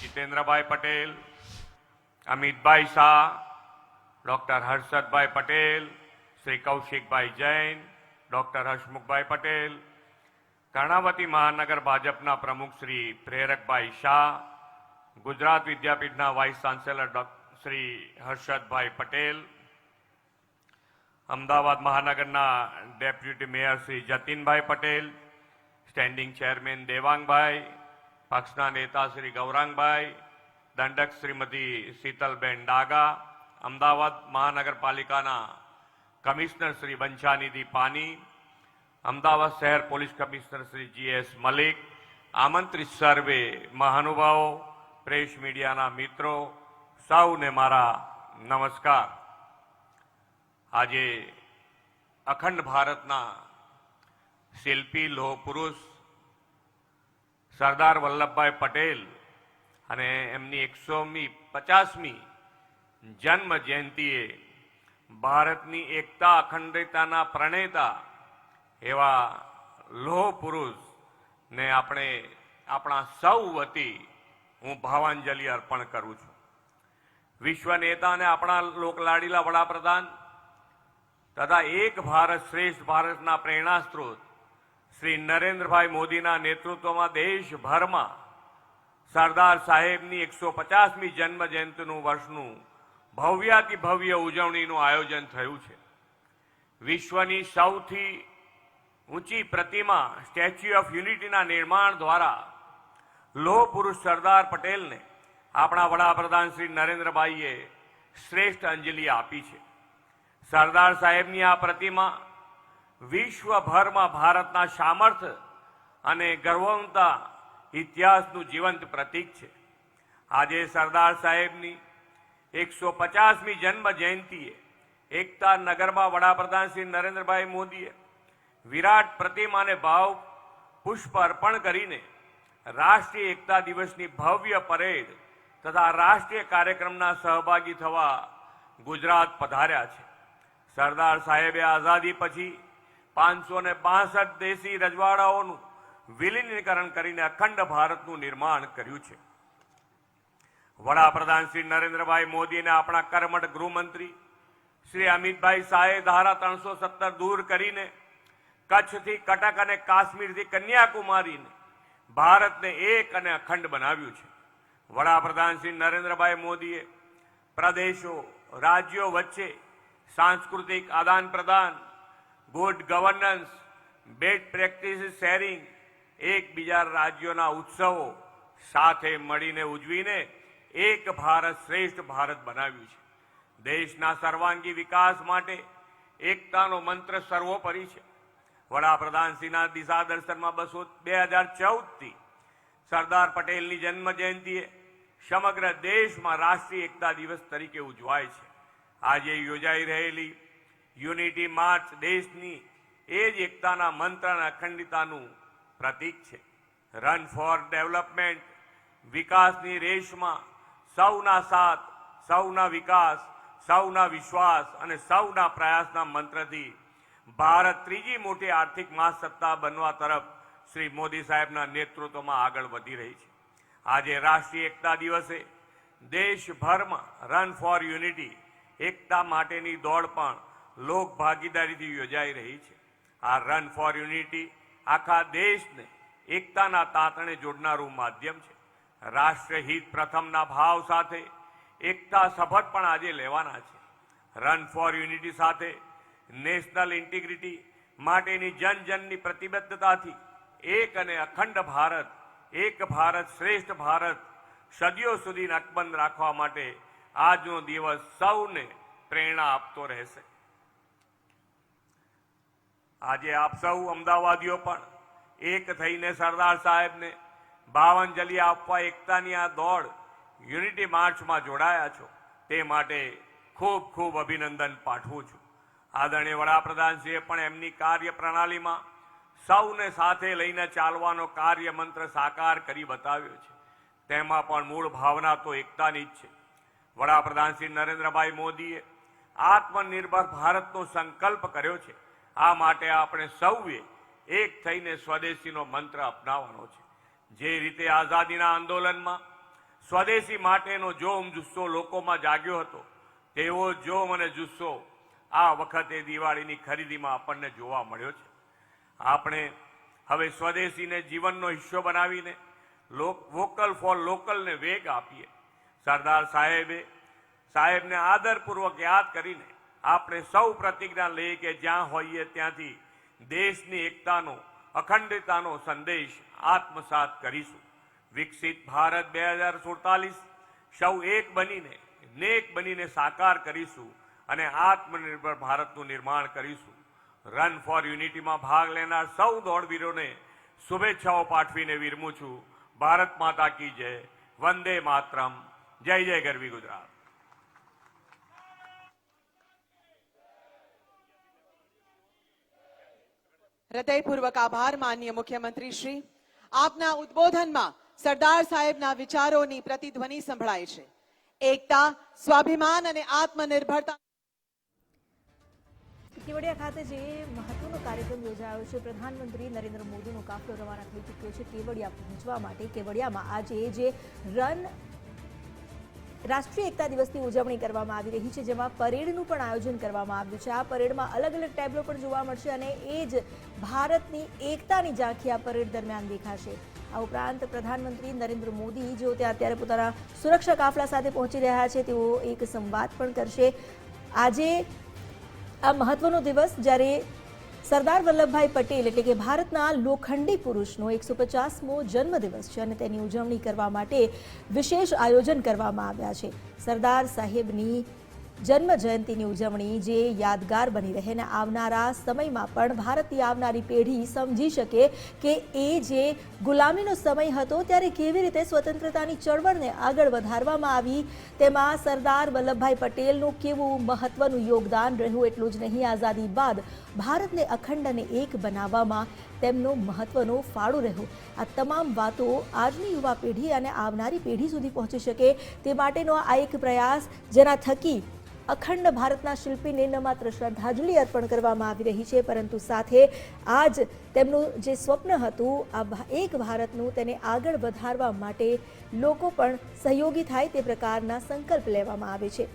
જીતેન્દ્રભાઈ Patel Amitbhai Shah doctor Harshadbhai Patel Shri Kaushikbhai Jain doctor Hasmukhbhai Patel Karnavati મહાનગર ભાજપના પ્રમુખ Shri Prerakbhai Shah Gujarat વિદ્યાપીઠના vice chancellor doc Shri Harshadbhai Patel Ahmedabad મહાનગરના deputy mayor Shri Jatinbhai Patel standing chairman Devangbhai પક્ષના નેતા શ્રી ગૌરાંગભાઈ દંડક શ્રીમતી શીતલબેન ડાગા અમદાવાદ મહાનગરપાલિકાના કમિશનર શ્રી બંછાનિધિ પાની અમદાવાદ શહેર police commissioner Shri GS Malik આમંત્રિત સર્વે મહાનુભાવો પ્રેસ મીડિયાના મિત્રો સૌને મારા નમસ્કાર આજે અખંડ ભારતના શિલ્પી લોહ પુરુષ સરદાર વલ્લભભાઈ પટેલ અને એમની એકસોમી, પચાસમી જન્મ જયંતિએ ભારતની એકતા અખંડિતતાના પ્રણેતા એવા લોહ પુરુષને આપણે આપણા સૌ વતી હું ભાવાંજલિ અર્પણ કરું છું. વિશ્વ નેતા અને આપણા લોકલાડીલા વડાપ્રધાન તથા એક ભારત શ્રેષ્ઠ ભારતના પ્રેરણા સ્ત્રોત શ્રી નરેન્દ્રભાઈ મોદીના નેતૃત્વમાં દેશભરમાં સરદાર સાહેબની એકસો પચાસમી જન્મ જયંતિનું વર્ષનું ભવ્યાતિ ભવ્ય ઉજવણીનું આયોજન થયું છે. વિશ્વની સૌથી ઊંચી પ્રતિમા સ્ટેચ્યુ ઓફ યુનિટીના નિર્માણ દ્વારા લોહ પુરુષ સરદાર પટેલને આપણા વડાપ્રધાન શ્રી નરેન્દ્રભાઈએ શ્રેષ્ઠ અંજલિ આપી છે. સરદાર સાહેબની આ પ્રતિમા વિશ્વભરમાં ભારતના સામર્થ્ય અને ગર્વવંતા ઇતિહાસનું જીવંત પ્રતીક છે. આજે સરદાર સાહેબની એકસો પચાસમી જન્મ જયંતિએ એકતા નગરમાં વડાપ્રધાન શ્રી નરેન્દ્રભાઈ મોદીએ વિરાટ પ્રતિમાને ભાવ પુષ્પ અર્પણ કરીને રાષ્ટ્રીય એકતા દિવસની ભવ્ય પરેડ તથા રાષ્ટ્રીય કાર્યક્રમના સહભાગી થવા ગુજરાત પધાર્યા છે. સરદાર સાહેબે આઝાદી પછી પાંચસો ને બાસઠ દેશી રજવાડાઓનું વિલીનીકરણ કરીને અખંડ ભારતનું નિર્માણ કર્યું છે. વડાપ્રધાન શ્રી નરેન્દ્રભાઈ મોદી આપણા કર્મઠ ગૃહમંત્રી શ્રી અમિતભાઈ શાહે ધારા ત્રણસો સત્તર દૂર કરીને કચ્છથી કટક અને કાશ્મીરથી કન્યાકુમારીને ભારતને એક અને અખંડ બનાવ્યું છે. વડાપ્રધાન શ્રી નરેન્દ્રભાઈ મોદીએ પ્રદેશો, રાજ્યો વચ્ચે સાંસ્કૃતિક આદાન પ્રદાન good governance best practice sharing એકબીજા રાજ્યોના ઉત્સવો સાથે મળીને ઉજવીને એક ભારત શ્રેષ્ઠ ભારત બનાવ્યું છે. દેશના સર્વાંગી વિકાસ માટે એકતાનો મંત્ર સર્વોપરી છે. વડાપ્રધાનશ્રીના દિશા દર્શનમાં બસો બે હજાર ચૌદથી સરદાર પટેલની જન્મ જયંતિએ સમગ્ર દેશમાં રાષ્ટ્રીય એકતા દિવસ તરીકે ઉજવાય છે. આજે યોજાઈ રહેલી યુનિટી માર્ચ દેશની એ જ એકતાના મંત્ર અને અખંડિતાનું પ્રતીક છે. રન ફોર ડેવલપમેન્ટ વિકાસની રેસમાં સૌના સાથ, સૌના વિકાસ, સૌના વિશ્વાસ અને સૌના પ્રયાસના મંત્રથી ભારત ત્રીજી મોટી આર્થિક મહાસત્તા બનવા તરફ શ્રી મોદી સાહેબના નેતૃત્વમાં આગળ વધી રહી છે. આજે રાષ્ટ્રીય એકતા દિવસે દેશભરમાં રન ફોર યુનિટી એકતા માટેની દોડ પણ લોક ભાગીદારીથી યોજાઈ રહી છે. આ રન ફોર યુનિટી આખા દેશને એકતાના તાતણે જોડનારું માધ્યમ છે. રાષ્ટ્રહિત પ્રથમના ભાવ સાથે એકતા શપથ પણ આજે લેવાના છે. રન ફોર યુનિટી સાથે નેશનલ ઇન્ટિગ્રિટી માટેની જન જનની પ્રતિબદ્ધતાથી એક અને અખંડ ભારત, એક ભારત શ્રેષ્ઠ ભારત સદીઓ સુધી નકબંધ રાખવા માટે આજનો દિવસ સૌને પ્રેરણા આપતો રહેશે. આજે આપ સૌ અમદાવાદીઓ પણ એક થઈને સરદાર સાહેબને ભાવાંજલિ આપવા એકતાની આ દોડ યુનિટી માર્ચમાં જોડાયા છો, તે માટે ખૂબ ખૂબ અભિનંદન પાઠવું છું. આદરણીય વડાપ્રધાનશ્રીએ પણ એમની કાર્ય પ્રણાલીમાં સૌને સાથે લઈને ચાલવાનો કાર્ય મંત્ર સાકાર કરી બતાવ્યો છે. તેમાં પણ મૂળ ભાવના તો એકતાની જ છે. વડાપ્રધાન શ્રી નરેન્દ્રભાઈ મોદીએ આત્મનિર્ભર ભારતનો સંકલ્પ કર્યો છે. આ માટે આપણે સૌએ એક થઈને સ્વદેશીનો મંત્ર અપનાવવાનો છે. જે રીતે આઝાદીના આંદોલનમાં સ્વદેશી માટેનો જોમ જુસ્સો લોકોમાં જાગ્યો હતો, તેવો જોમ અને જુસ્સો આ વખતે દિવાળીની ખરીદીમાં આપણને જોવા મળ્યો છે. આપણે હવે સ્વદેશીને જીવનનો હિસ્સો બનાવીને વોકલ ફોર લોકલને વેગ આપીએ. સરદાર સાહેબે સાહેબને આદરપૂર્વક યાદ કરીને આપણે સૌ પ્રતિજ્ઞા લઈએ કે જ્યાં હોઈએ ત્યાંથી દેશની એકતાનો અખંડતાનો સંદેશ આત્મસાત કરીશું. વિકસિત ભારત બે હજાર સુડતાલીસ, સૌ એક બનીને, નેક બનીને સાકાર કરીશું અને આત્મનિર્ભર ભારતનું નિર્માણ કરીશું. રન ફોર યુનિટીમાં ભાગ લેનાર સૌ દોડવીરોને શુભેચ્છાઓ પાઠવીને વિરમું છું. ભારત માતા કી જય. વંદે માતરમ. જય જય ગરવી ગુજરાત. હૃદયપૂર્વક આભાર માનનીય મુખ્યમંત્રી શ્રી. આપના ઉદ્બોધનમાં સરદાર સાહેબના વિચારોની પ્રતિધ્વનિ સંભળાય છે. એકતા, સ્વાભિમાન અને આત્મનિર્ભરતા કેવડિયા ખાતે જે મહત્વનો કાર્યક્રમ યોજાયો છે, પ્રધાનમંત્રી નરેન્દ્ર મોદીનો કાફલો રવાના થઈ ચૂક્યો છે, કેવડિયા પહોંચવા માટે. કેવડિયામાં આજે જે રન રાષ્ટ્રીય એકતા દિવસની ઉજવણી કરવામાં આવી રહી છે, જેમાં પરેડનું પણ આયોજન કરવામાં આવ્યું છે. આ પરેડમાં અલગ અલગ ટેબ્લો પણ જોવા મળશે અને એ જ ભારતની એકતાની ઝાંખી આ પરેડ દરમિયાન દેખાશે. આ ઉપરાંત પ્રધાનમંત્રી નરેન્દ્ર મોદી જેઓ ત્યાં અત્યારે પોતાના સુરક્ષા કાફલા સાથે પહોંચી રહ્યા છે, તેઓ એક સંવાદ પણ કરશે. આજે આ મહત્વનો દિવસ જ્યારે સરદાર વલ્લભભાઈ પટેલ એટલે કે ભારતના લોખંડી પુરુષનો એકસો પચાસમો જન્મદિવસ છે અને તેની ઉજવણી કરવા માટે વિશેષ આયોજન કરવામાં આવ્યા છે. સરદાર સાહેબની જન્મ જયંતિની ઉજવણી જે યાદગાર બની રહે અને આવનારા સમયમાં પણ ભારતની આવનારી પેઢી સમજી શકે કે એ જે ગુલામીનો સમય હતો ત્યારે કેવી રીતે સ્વતંત્રતાની ચળવળને આગળ વધારવામાં આવી, તેમાં સરદાર વલ્લભભાઈ પટેલનું કેવું મહત્વનું યોગદાન રહ્યું એટલું જ નહીં, આઝાદી બાદ ભારતને અખંડ અને એક બનાવવામાં તેમનો મહત્વનો ફાળો રહ્યો. આ તમામ વાતો આજની યુવા પેઢી અને આવનારી પેઢી સુધી પહોંચી શકે તે માટેનો આ એક પ્રયાસ જેના થકી અખંડ ભારતના શિલ્પીને ન માત્ર શ્રદ્ધાંજલિ અર્પણ કરવામાં આવી રહી છે, પરંતુ સાથે આજ તેમનું જે સ્વપ્ન હતું, આ એક ભારતનું તેને આગળ વધારવા માટે લોકો પણ સહયોગી થાય તે પ્રકારના સંકલ્પ લેવામાં આવે છે.